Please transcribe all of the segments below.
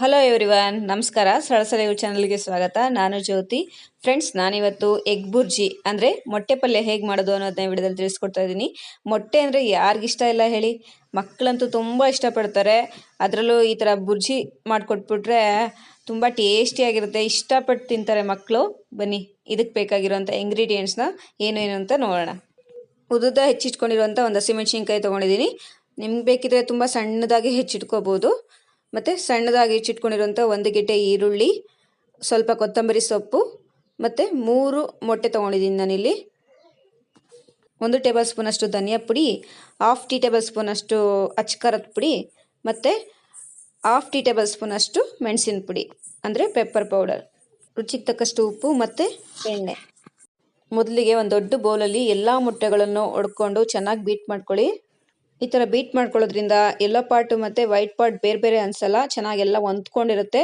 Hello everyone ನಮಸ್ಕಾರ. ಸಳಸಲೆಯು ಚಾನಲ್ಗೆ ಸ್ವಾಗತ. ನಾನು ಜ್ಯೋತಿ. ಫ್ರೆಂಡ್ಸ್ ನಾನಿವತ್ತು ಎಗ್ ಬುರ್ಜಿ ಅಂದರೆ ಮೊಟ್ಟೆ ಪಲ್ಯ ಹೇಗೆ ಮಾಡೋದು ಅನ್ನೋದನ್ನ ವಿಡಿಯೋದಲ್ಲಿ ತಿಳಿಸ್ಕೊಡ್ತಾ ಇದ್ದೀನಿ. ಮೊಟ್ಟೆ ಅಂದರೆ ಯಾರಿಗಿಷ್ಟ ಇಲ್ಲ ಹೇಳಿ. ಮಕ್ಕಳಂತೂ ತುಂಬ ಇಷ್ಟಪಡ್ತಾರೆ. ಅದರಲ್ಲೂ ಈ ಥರ ಬುರ್ಜಿ ಮಾಡಿಕೊಟ್ಬಿಟ್ರೆ ತುಂಬ ಟೇಸ್ಟಿಯಾಗಿರುತ್ತೆ ಇಷ್ಟಪಟ್ಟು ತಿಂತಾರೆ ಮಕ್ಕಳು ಬನ್ನಿ, ಇದಕ್ಕೆ ಬೇಕಾಗಿರೋಂಥ ಇಂಗ್ರೀಡಿಯೆಂಟ್ಸ್ನ ಏನೇನು ಅಂತ ನೋಡೋಣ. ಉದುದ ಹೆಚ್ಚಿಟ್ಕೊಂಡಿರುವಂಥ ಒಂದು ಹಸಿಮೆಣ್ಸಿನ್ಕಾಯಿ ತೊಗೊಂಡಿದ್ದೀನಿ. ನಿಮ್ಗೆ ಬೇಕಿದ್ರೆ ತುಂಬ ಸಣ್ಣದಾಗಿ ಹೆಚ್ಚಿಟ್ಕೋಬೋದು. ಮತ್ತು ಸಣ್ಣದಾಗಿ ಹೆಚ್ಚಿಟ್ಕೊಂಡಿರುವಂಥ ಒಂದು ಗೆಡ್ಡೆ ಈರುಳ್ಳಿ, ಸ್ವಲ್ಪ ಕೊತ್ತಂಬರಿ ಸೊಪ್ಪು, ಮತ್ತು ಮೂರು ಮೊಟ್ಟೆ ತೊಗೊಂಡಿದ್ದೀನಿ ನಾನಿಲ್ಲಿ. ಒಂದು ಟೇಬಲ್ ಸ್ಪೂನಷ್ಟು ಧನಿಯಾ ಪುಡಿ ಹಾಫ್ ಟೀ ಟೇಬಲ್ ಸ್ಪೂನಷ್ಟು ಅಚ್ಕಾರದ ಪುಡಿ, ಮತ್ತು ಹಾಫ್ ಟೀ ಟೇಬಲ್ ಸ್ಪೂನಷ್ಟು ಮೆಣಸಿನ ಪುಡಿ, ಅಂದರೆ ಪೆಪ್ಪರ್ ಪೌಡರ್ ರುಚಿಗೆ ತಕ್ಕಷ್ಟು ಉಪ್ಪು ಮತ್ತು ಎಣ್ಣೆ. ಮೊದಲಿಗೆ ಒಂದು ದೊಡ್ಡ ಬೌಲಲ್ಲಿ ಎಲ್ಲ ಮೊಟ್ಟೆಗಳನ್ನು ಒಡ್ಕೊಂಡು ಚೆನ್ನಾಗಿ ಬೀಟ್ ಮಾಡ್ಕೊಳ್ಳಿ. ಈ ಥರ ಬೀಟ್ ಮಾಡ್ಕೊಳ್ಳೋದ್ರಿಂದ ಎಲ್ಲೋ ಪಾರ್ಟು ಮತ್ತು ವೈಟ್ ಪಾರ್ಟ್ ಬೇರೆ ಬೇರೆ ಅನಿಸಲ್ಲ, ಚೆನ್ನಾಗೆಲ್ಲ ಹೊಂದ್ಕೊಂಡಿರುತ್ತೆ.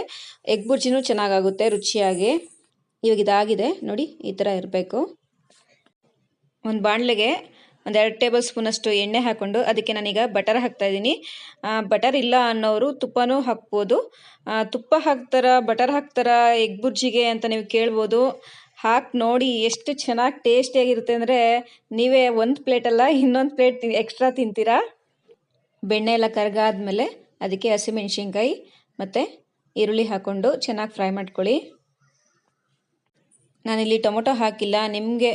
ಎಗ್ ಬುರ್ಜಿನೂ ಚೆನ್ನಾಗಾಗುತ್ತೆ ರುಚಿಯಾಗಿ. ಇವಾಗ ಇದಾಗಿದೆ, ನೋಡಿ, ಈ ಥರ ಇರಬೇಕು. ಒಂದು ಬಾಣಲೆಗೆ ಒಂದು ಎರಡು ಟೇಬಲ್ ಸ್ಪೂನಷ್ಟು ಎಣ್ಣೆ ಹಾಕ್ಕೊಂಡು ಅದಕ್ಕೆ ನಾನೀಗ ಬಟರ್ ಹಾಕ್ತಾಯಿದ್ದೀನಿ ಬಟರ್ ಇಲ್ಲ ಅನ್ನೋರು ತುಪ್ಪನೂ ಹಾಕ್ಬೋದು. ತುಪ್ಪ ಹಾಕ್ತಾರ ಬಟರ್ ಹಾಕ್ತಾರ ಎಗ್ ಬುರ್ಜಿಗೆ ಅಂತ ನೀವು ಕೇಳ್ಬೋದು. ಹಾಕಿ ನೋಡಿ ಎಷ್ಟು ಚೆನ್ನಾಗಿ ಟೇಸ್ಟಿಯಾಗಿರುತ್ತೆ ಅಂದರೆ ನೀವೇ ಒಂದು ಪ್ಲೇಟಲ್ಲ ಇನ್ನೊಂದು ಪ್ಲೇಟ್ ಎಕ್ಸ್ಟ್ರಾ ತಿಂತೀರಾ? ಬೆಣ್ಣೆ ಎಲ್ಲ ಕರಗಾದ್ಮೇಲೆ ಅದಕ್ಕೆ ಹಸಿಮೆಣ್ಸಿನ್ಕಾಯಿ ಮತ್ತು ಈರುಳ್ಳಿ ಹಾಕ್ಕೊಂಡು ಚೆನ್ನಾಗಿ ಫ್ರೈ ಮಾಡ್ಕೊಳ್ಳಿ. ನಾನಿಲ್ಲಿ ಟೊಮೊಟೊ ಹಾಕಿಲ್ಲ. ನಿಮಗೆ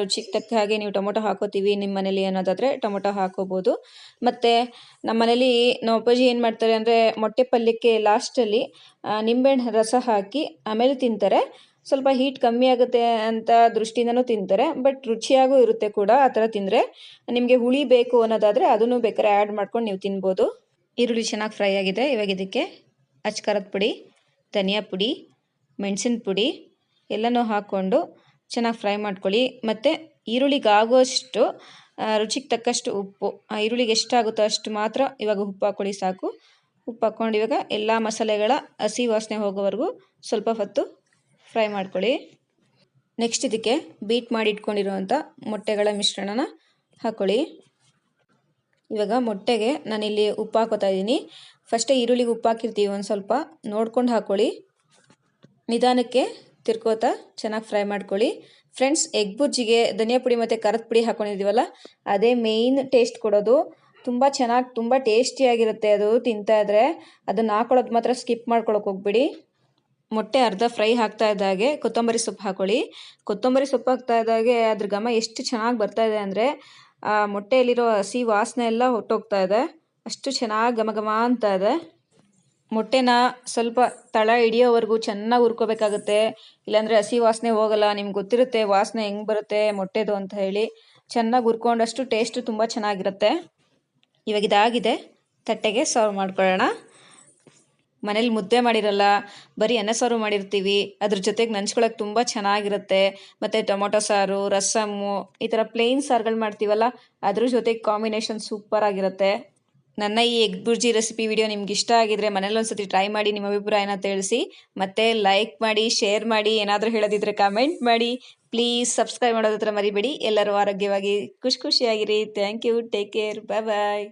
ರುಚಿಗೆ ತಕ್ಕ ಹಾಗೆ ನೀವು ಟೊಮೊಟೊ ಹಾಕೋತೀವಿ. ನಿಮ್ಮ ಮನೇಲಿ ಅನ್ನೋದಾದರೆ ಟೊಮೊಟೊ ಹಾಕೋಬೋದು. ಮತ್ತು ನಮ್ಮ ಮನೇಲಿ ನಮ್ಮ ಅಪ್ಪಾಜಿ ಏನು ಮಾಡ್ತಾರೆ ಅಂದರೆ ಮೊಟ್ಟೆ ಪಲ್ಯಕ್ಕೆ ಲಾಸ್ಟಲ್ಲಿ ನಿಂಬೆಹಣ್ಣು ರಸ ಹಾಕಿ ಆಮೇಲೆ ತಿಂತಾರೆ. ಸ್ವಲ್ಪ ಹೀಟ್ ಕಮ್ಮಿ ಆಗುತ್ತೆ ಅಂತ ದೃಷ್ಟಿಯಿಂದನೂ ತಿಂತಾರೆ ಬಟ್ ರುಚಿಯಾಗೂ ಇರುತ್ತೆ ಕೂಡ ಆ ಥರ ತಿಂದರೆ. ನಿಮಗೆ ಹುಳಿ ಬೇಕು ಅನ್ನೋದಾದರೆ ಅದನ್ನು ಬೇಕಾದ್ರೆ ಆ್ಯಡ್ ಮಾಡ್ಕೊಂಡು ನೀವು ತಿನ್ಬೋದು. ಈರುಳ್ಳಿ ಚೆನ್ನಾಗಿ ಫ್ರೈ ಆಗಿದೆ, ಇವಾಗ ಇದಕ್ಕೆ ಅಚ್ಕಾರದ ಪುಡಿ, ಧನಿಯಾ ಪುಡಿ, ಮೆಣಸಿನ ಪುಡಿ ಎಲ್ಲನೂ ಹಾಕ್ಕೊಂಡು ಚೆನ್ನಾಗಿ ಫ್ರೈ ಮಾಡ್ಕೊಳ್ಳಿ. ಮತ್ತು ಈರುಳ್ಳಿಗೆ ಆಗೋಷ್ಟು ರುಚಿಗೆ ತಕ್ಕಷ್ಟು ಉಪ್ಪು ಈರುಳ್ಳಿಗೆ ಎಷ್ಟಾಗುತ್ತೋ ಅಷ್ಟು ಮಾತ್ರ ಇವಾಗ ಉಪ್ಪು ಹಾಕ್ಕೊಳ್ಳಿ ಸಾಕು. ಉಪ್ಪು ಹಾಕ್ಕೊಂಡು ಇವಾಗ ಎಲ್ಲ ಮಸಾಲೆಗಳ ಹಸಿ ವಾಸನೆ ಹೋಗೋವರೆಗೂ ಸ್ವಲ್ಪ ಹೊತ್ತು ಫ್ರೈ ಮಾಡ್ಕೊಳ್ಳಿ. ನೆಕ್ಸ್ಟ್ ಇದಕ್ಕೆ ಬೀಟ್ ಮಾಡಿ ಇಟ್ಕೊಂಡಿರುವಂಥ ಮೊಟ್ಟೆಗಳ ಮಿಶ್ರಣನ ಹಾಕ್ಕೊಳ್ಳಿ ಇವಾಗ ಮೊಟ್ಟೆಗೆ ನಾನಿಲ್ಲಿ ಉಪ್ಪು ಹಾಕೋತಾ ಇದ್ದೀನಿ. ಫಸ್ಟೇ ಈರುಳ್ಳಿಗೆ ಉಪ್ಪು ಹಾಕಿರ್ತೀವಿ ಒಂದು ಸ್ವಲ್ಪ. ನೋಡ್ಕೊಂಡು ಹಾಕ್ಕೊಳ್ಳಿ ನಿಧಾನಕ್ಕೆ ತಿರ್ಕೋತಾ ಚೆನ್ನಾಗಿ ಫ್ರೈ ಮಾಡ್ಕೊಳ್ಳಿ. ಫ್ರೆಂಡ್ಸ್ ಎಗ್ ಬುರ್ಜಿಗೆ ಧನಿಯಾ ಪುಡಿ ಮತ್ತು ಖಾರದ ಪುಡಿ ಹಾಕ್ಕೊಂಡಿದ್ದೀವಲ್ಲ ಅದೇ ಮೇಯ್ನ್ ಟೇಸ್ಟ್ ಕೊಡೋದು. ತುಂಬ ಚೆನ್ನಾಗಿ, ತುಂಬ ಟೇಸ್ಟಿಯಾಗಿರುತ್ತೆ ಅದು ತಿಂತಾ ಇದ್ರೆ. ಅದನ್ನು ಹಾಕೊಳ್ಳೋದು ಮಾತ್ರ ಸ್ಕಿಪ್ ಮಾಡ್ಕೊಳಕ್ಕೆ ಹೋಗ್ಬಿಡಿ. ಮೊಟ್ಟೆ ಅರ್ಧ ಫ್ರೈ ಹಾಕ್ತಾ ಇದ್ದಾಗೆ ಕೊತ್ತಂಬರಿ ಸೊಪ್ಪು ಹಾಕೊಳ್ಳಿ. ಕೊತ್ತಂಬರಿ ಸೊಪ್ಪು ಹಾಕ್ತಾ ಇದ್ದಾಗೆ ಅದ್ರ ಘಮ ಎಷ್ಟು ಚೆನ್ನಾಗಿ ಬರ್ತಾ ಇದೆ ಅಂದರೆ ಆ ಮೊಟ್ಟೆಯಲ್ಲಿರೋ ಹಸಿ ವಾಸನೆ ಎಲ್ಲ ಹೊಟ್ಟೋಗ್ತಾ ಇದೆ. ಅಷ್ಟು ಚೆನ್ನಾಗಿ ಘಮ ಘಮ ಅಂತ ಇದೆ. ಮೊಟ್ಟೆನ ಸ್ವಲ್ಪ ತಳ ಹಿಡಿಯೋವರೆಗೂ ಚೆನ್ನಾಗಿ ಹುರ್ಕೋಬೇಕಾಗುತ್ತೆ. ಇಲ್ಲಾಂದರೆ ಹಸಿ ವಾಸನೆ ಹೋಗಲ್ಲ, ನಿಮ್ಗೆ ಗೊತ್ತಿರುತ್ತೆ ವಾಸನೆ ಹೆಂಗೆ ಬರುತ್ತೆ ಮೊಟ್ಟೆದು ಅಂತ ಹೇಳಿ. ಚೆನ್ನಾಗಿ ಹುರ್ಕೊಂಡಷ್ಟು ಟೇಸ್ಟು ತುಂಬ ಚೆನ್ನಾಗಿರುತ್ತೆ. ಇವಾಗ ಇದಾಗಿದೆ. ತಟ್ಟೆಗೆ ಸರ್ವ್ ಮಾಡ್ಕೊಳ್ಳೋಣ. ಮನೇಲಿ ಮುದ್ದೆ ಮಾಡಿರಲ್ಲ, ಬರೀ ಅನ್ನ ಸಾರು ಮಾಡಿರ್ತೀವಿ, ಅದ್ರ ಜೊತೆಗೆ ನಂಚ್ಕೊಳಕ್ಕೆ ತುಂಬ ಚೆನ್ನಾಗಿರುತ್ತೆ. ಮತ್ತು ಟೊಮೊಟೊ ಸಾರು, ರಸಮ್ಮು, ಈ ಥರ ಪ್ಲೇನ್ ಸಾರುಗಳು ಮಾಡ್ತೀವಲ್ಲ, ಅದ್ರ ಜೊತೆಗೆ ಕಾಂಬಿನೇಷನ್ ಸೂಪರ್ ಆಗಿರುತ್ತೆ. ನನ್ನ ಈ ಎಗ್ ಬುರ್ಜಿ ರೆಸಿಪಿ ವಿಡಿಯೋ ನಿಮ್ಗೆ ಇಷ್ಟ ಆಗಿದ್ರೆ ಮನೇಲಿ ಒಂದ್ಸತಿ ಟ್ರೈ ಮಾಡಿ, ನಿಮ್ಮ ಅಭಿಪ್ರಾಯನ ತಿಳಿಸಿ. ಮತ್ತೆ ಲೈಕ್ ಮಾಡಿ ಶೇರ್ ಮಾಡಿ, ಏನಾದರೂ ಹೇಳೋದಿದ್ರೆ ಕಮೆಂಟ್ ಮಾಡಿ. ಪ್ಲೀಸ್ ಸಬ್ಸ್ಕ್ರೈಬ್ ಮಾಡೋದ್ರ ಮರಿಬೇಡಿ. ಎಲ್ಲರೂ ಆರೋಗ್ಯವಾಗಿ ಖುಷಿ ಖುಷಿಯಾಗಿರಿ. Thank you take care bye bye